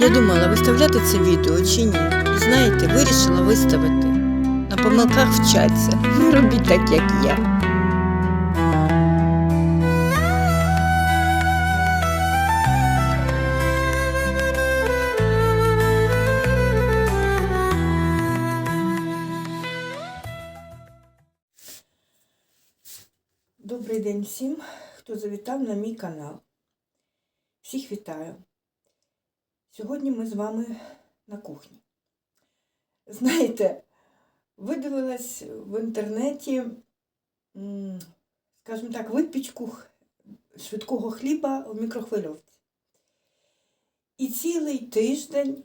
Я думала, виставляти це відео чи ні. Знаєте, вирішила виставити. На помилках вчаться. Не робіть так, як я. Добрий день всім, хто завітав на мій канал. Всіх вітаю. Сьогодні ми з вами на кухні. Знаєте, видивилась в інтернеті, скажімо так, випічку швидкого хліба в мікрохвильовці. І цілий тиждень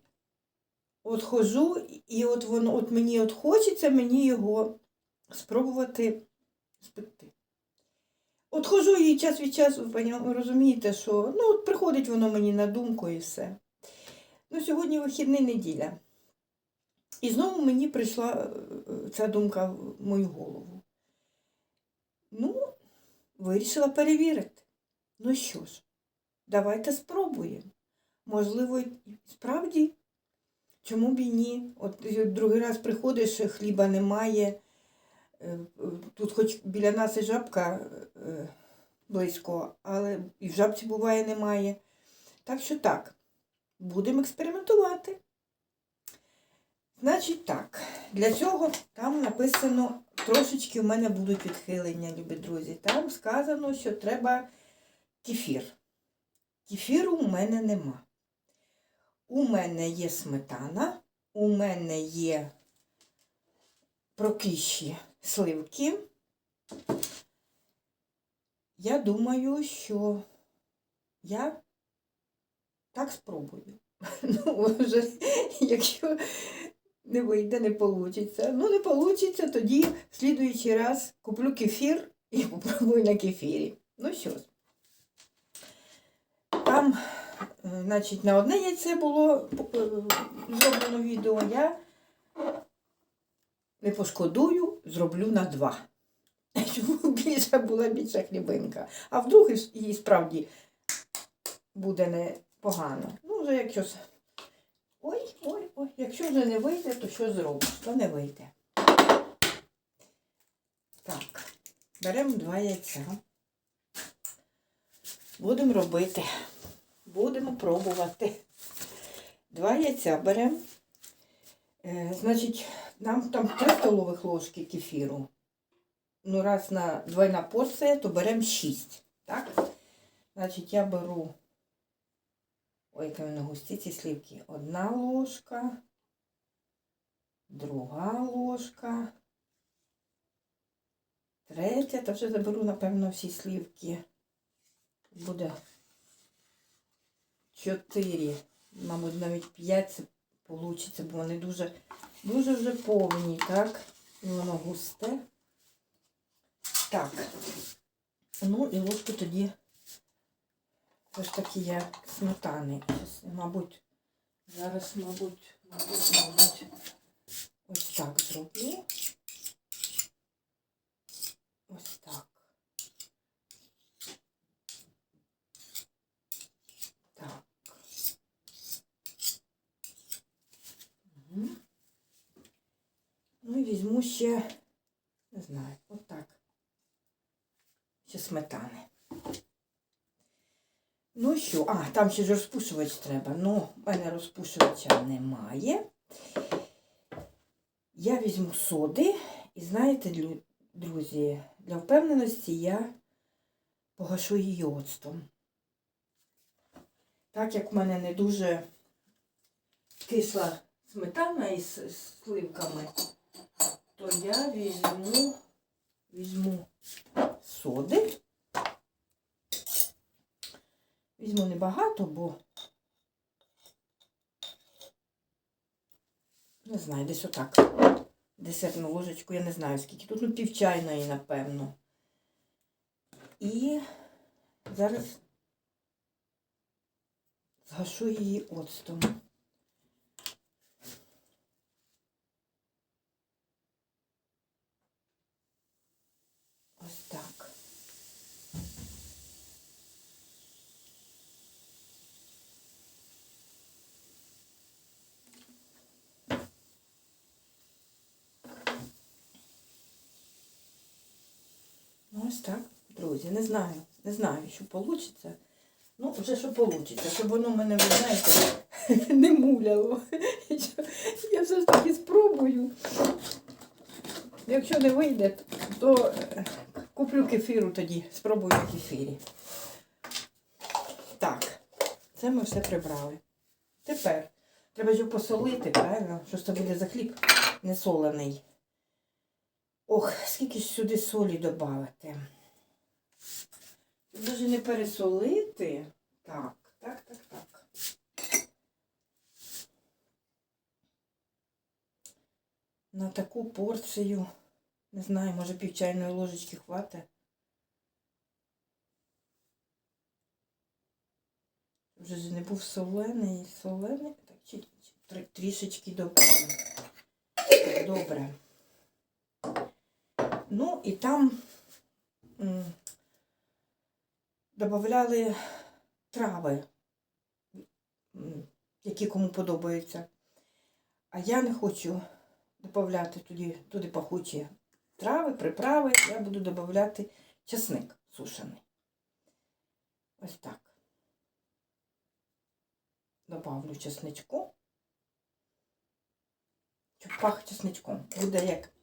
от хожу, і от воно, от мені от хочеться мені його спробувати спекти. От хожу і час від часу, розумієте, що ну, от приходить воно мені на думку і все. Ну, сьогодні вихідний неділя. І знову мені прийшла е, ця думка в мою голову. Ну, вирішила перевірити. Ну що ж, давайте спробуємо. Можливо, справді, чому б і ні? От е, другий раз приходиш, хліба немає. Е, е, Тут хоч біля нас і жабка е, близько, але і в жабці буває немає. Так що так, будемо експериментувати. Значить так, для цього там написано, трошечки в мене будуть відхилення, любі друзі. Там сказано, що треба кефір. Кефіру у мене нема. У мене є сметана, у мене є прокищі сливки. Я думаю, що я так спробую. Ну, вже, якщо не вийде, не вийде. Ну, не вийде, тоді в слідуючий раз куплю кефір і попробую на кефірі. Ну що ж. Там, е, значить, на одне яйце було е, зроблено відео, я не пошкодую, зроблю на два. Щоб більша була більша хлібинка. А вдруг і- справді буде непогано. Ну, вже якщо. Ой, ой, ой, якщо вже не вийде, то що зробиш? То не вийде. Так, беремо два яйця. Будемо робити. Будемо пробувати. Два яйця беремо. Е, значить, нам там 3 столових ложки кефіру. Ну, раз на двойна порція, то беремо 6. Так? Значить, я беру. Ой, яка вони густі ці слівки. Одна ложка, друга ложка, третя, та вже заберу, напевно, всі слівки. Буде чотири, мабуть, навіть п'ять це вийде, бо вони дуже, дуже вже повні, так? І воно густе. Так. Ну і ложку тоді ж таки я сметани. Мабуть, зараз, мабуть, мабуть, мабуть, ось так зроблю. Ось так. Так. Мгм. Ну і візьму ще, не знаю, от так. Ще сметани. Ну що, а, там ще ж розпушувач треба. Ну, в мене розпушувача немає. Я візьму соди і знаєте, друзі, для впевненості я погашу її оцтом. Так як в мене не дуже кисла сметана із сливками, то я візьму, візьму соди. Візьму небагато, бо не знаю, десь отак. Десертну ложечку, я не знаю скільки. Тут ну, пів чайної, напевно. І зараз згашу її оцтом. Ось так. Ось так, друзі, не знаю, не знаю, що вийде. Ну, вже що вийде, щоб воно мене, ви знаєте, не муляло. Я все ж таки спробую. Якщо не вийде, то е, куплю кефіру тоді, спробую на кефірі. Так, це ми все прибрали. Тепер треба ж посолити, правильно? Що це буде за хліб не солений. Ох, скільки ж сюди солі додати. Даже не пересолити. Так, так, так, так. На таку порцію, не знаю, може пів чайної ложечки хватить. Вже не був солений, солений. Так, трішечки добавимо. Добре. Ну і там додавали трави, які кому подобаються. А я не хочу додавати туди, туди пахучі трави, приправи. Я буду додавати часник сушений. Ось так. Добавлю чесничку. Щоб пах чесничком. Буде як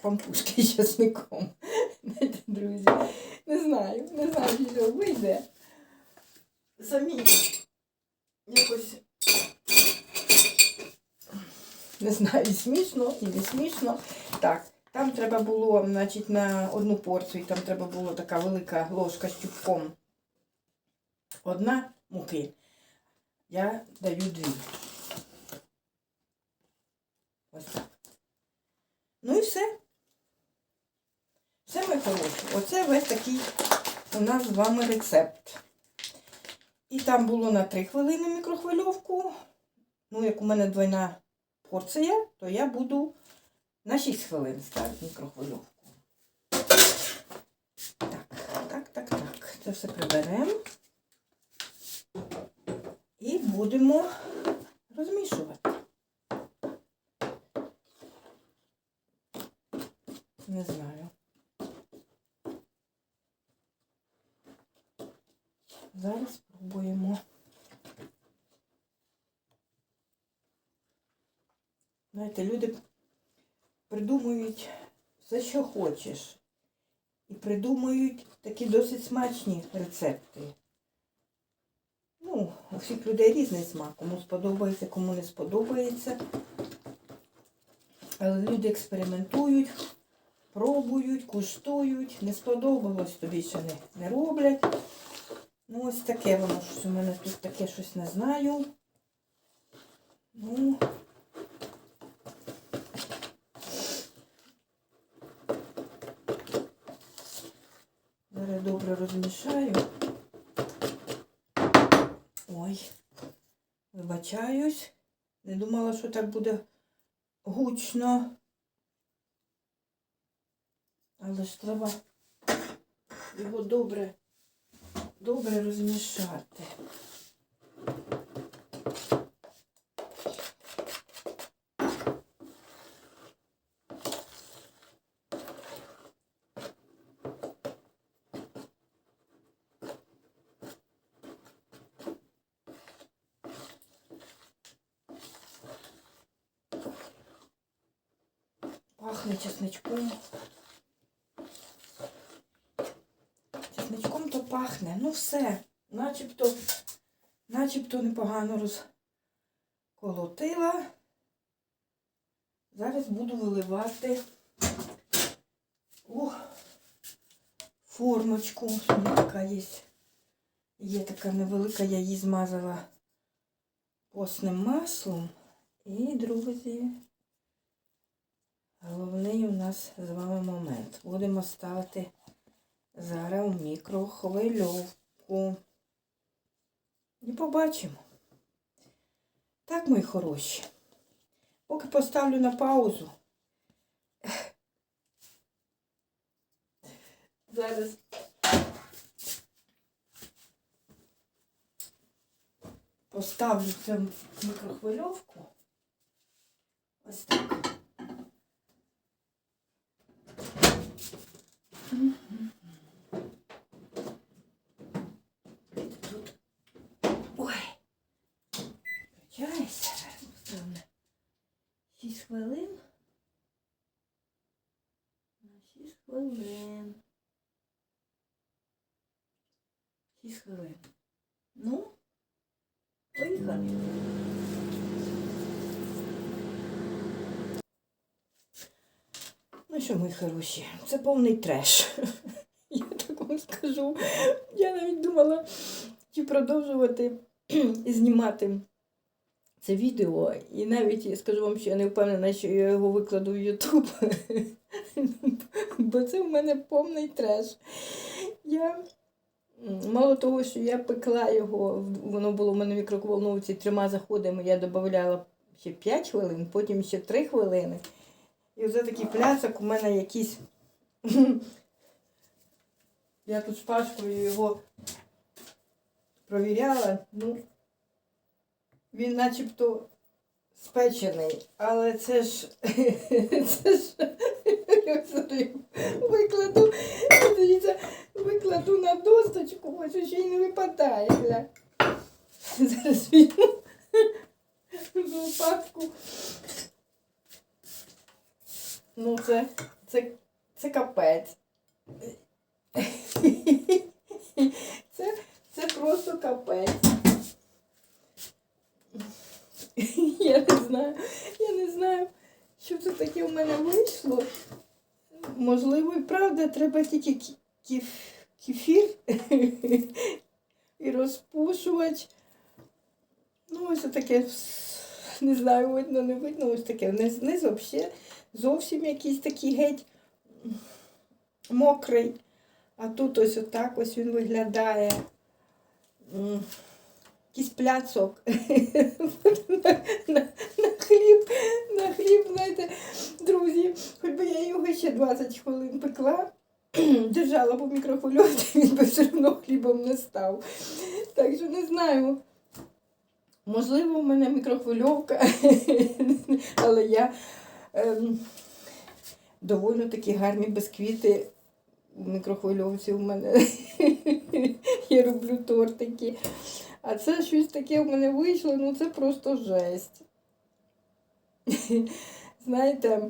пампушки чесником. Знаєте, друзі, не знаю, не знаю, що вийде. Самі якось не знаю, смішно і не смішно. Так, там треба було, значить, на одну порцію, там треба було така велика ложка з чубком. Одна муки. Я даю дві. Ось так. Ну і все. Все, ми хороші. Оце весь такий у нас з вами рецепт. І там було на 3 хвилини мікрохвильовку. Ну, як у мене двойна порція, то я буду на 6 хвилин ставити мікрохвильовку. Так, так, так, так. Це все приберемо. І будемо розмішувати. Не знаю. Зараз спробуємо. Знаєте, люди придумують все, що хочеш. І придумують такі досить смачні рецепти. Ну, у всіх людей різний смак. Кому сподобається, кому не сподобається. Але люди експериментують, пробують, куштують. Не сподобалось, то більше не, не роблять. Ну, ось таке воно щось у мене тут таке щось не знаю. Ну. Зараз добре розмішаю. Ой, вибачаюсь. Не думала, що так буде гучно. Але ж треба його добре, добре розмішати. Пахне чесничком. Чесничком то пахне. Ну все. Начебто, начебто непогано розколотила. Зараз буду виливати у формочку. Така є. Є така невелика, я її змазала постним маслом. І, друзі, Головний у нас з вами момент. Будемо ставити зараз у мікрохвильовку. І побачимо. Так, мої хороші. Поки поставлю на паузу. Зараз. Поставлю в мікрохвильовку. Ось так. хвилин. 6 хвилин. Ну, поїхали. Ну що, мої хороші, це повний треш. Я так вам скажу. Я навіть думала, чи продовжувати знімати це відео. І навіть я скажу вам, що я не впевнена, що я його викладу в Ютуб. Бо це в мене повний треш. Я мало того, що я пекла його, воно було в мене в мікроволновці трьома заходами, я додавала ще 5 хвилин, потім ще 3 хвилини. І оце такий пляцок у мене якийсь. Я тут шпажкою його провіряла. Ну, він начебто спечений, але це ж це ж викладу, викладу на досточку, ось ще й не випадає. Гля. Зараз візьму лопатку. Ну, це, це, це капець. Це, це просто капець. Я не знаю, я не знаю, що це таке в мене вийшло. Можливо, і правда, треба тільки кефір і розпушувач. Ну, ось таке, не знаю, видно, не видно, ось таке. Низ взагалі зовсім якийсь такий геть мокрий. А тут ось отак ось він виглядає. Якийсь пляцок на, хліб, на хліб, знаєте, друзі, хоч би я його ще 20 хвилин пекла, держала по мікрохвильовці, він би все одно хлібом не став. Так що не знаю. Можливо, в мене мікрохвильовка, але я ем, доволі такі гарні безквіти в мікрохвильовці у мене. Я роблю тортики. А це щось таке в мене вийшло, ну це просто жесть. Знаєте,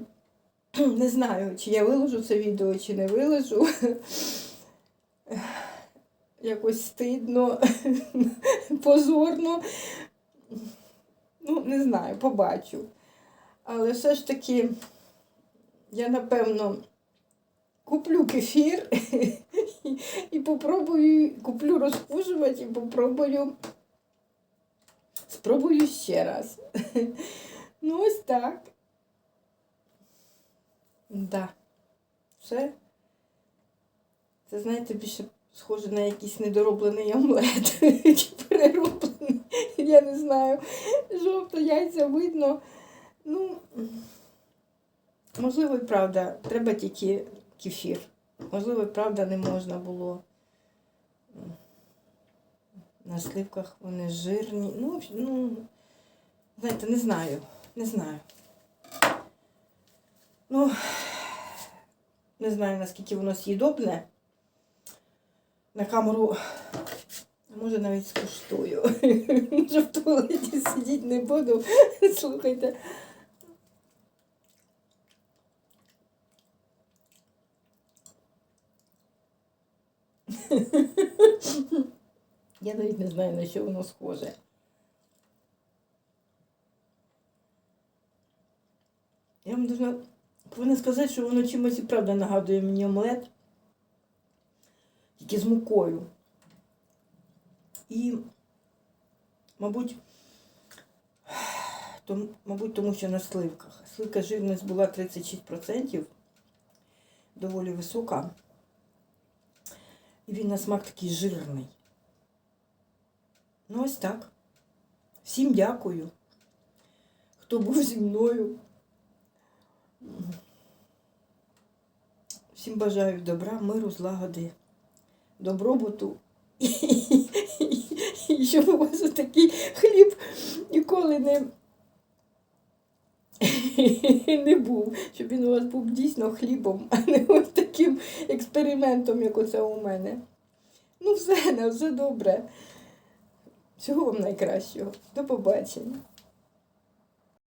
не знаю, чи я виложу це відео, чи не виложу. Якось стидно, позорно. Ну, не знаю, побачу. Але все ж таки, я напевно куплю кефір і, попробую, куплю розпушувач і попробую. Спробую ще раз. Ну, ось так. Да. Все. Це, знаєте, більше схоже на якийсь недороблений омлет. Чи перероблений. Я не знаю. Жовто яйця видно. Ну, можливо, і правда, треба тільки кефір. Можливо, правда не можна було. На сливках вони жирні. Ну, ну, знаєте, не знаю. Не знаю. Ну, не знаю, наскільки воно з'їдобне. На камеру, може, навіть скуштую. Може, в туалеті сидіти не буду. Слухайте. Я навіть не знаю, на що воно схоже. Я вам должна, повинна сказати, що воно чимось і правда нагадує мені омлет, тільки з мукою. І, мабуть, том, мабуть, тому що на сливках. Сливка жирність була 36%, доволі висока. І він на смак такий жирний. Ну, ось так. Всім дякую, хто був зі мною. Всім бажаю добра, миру, злагоди, добробуту. І щоб у вас такий хліб ніколи не, не був. Щоб він у вас був дійсно хлібом, а не ось таким експериментом, як оце у мене. Ну, все, все добре. Всього вам найкращого. До побачення.